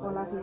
সনাতন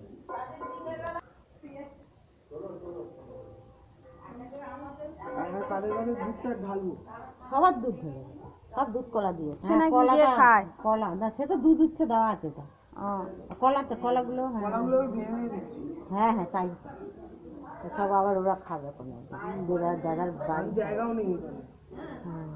দুধটা ঢালবো সবার দুধ ধরে সব দুধ কলা দিয়ে। সে নাকি খায়। কলা না সে তো দুধ উচ্ছে দেওয়া আছে তো। কলাতে কলাগুলো হ্যাঁ। কলাগুলো ভেঙে ভেঙে দিচ্ছি। হ্যাঁ হ্যাঁ তাই। সব আবার ওরা খাবে কোনো যারা যারা বাড়ি জায়গাও নেই হ্যাঁ।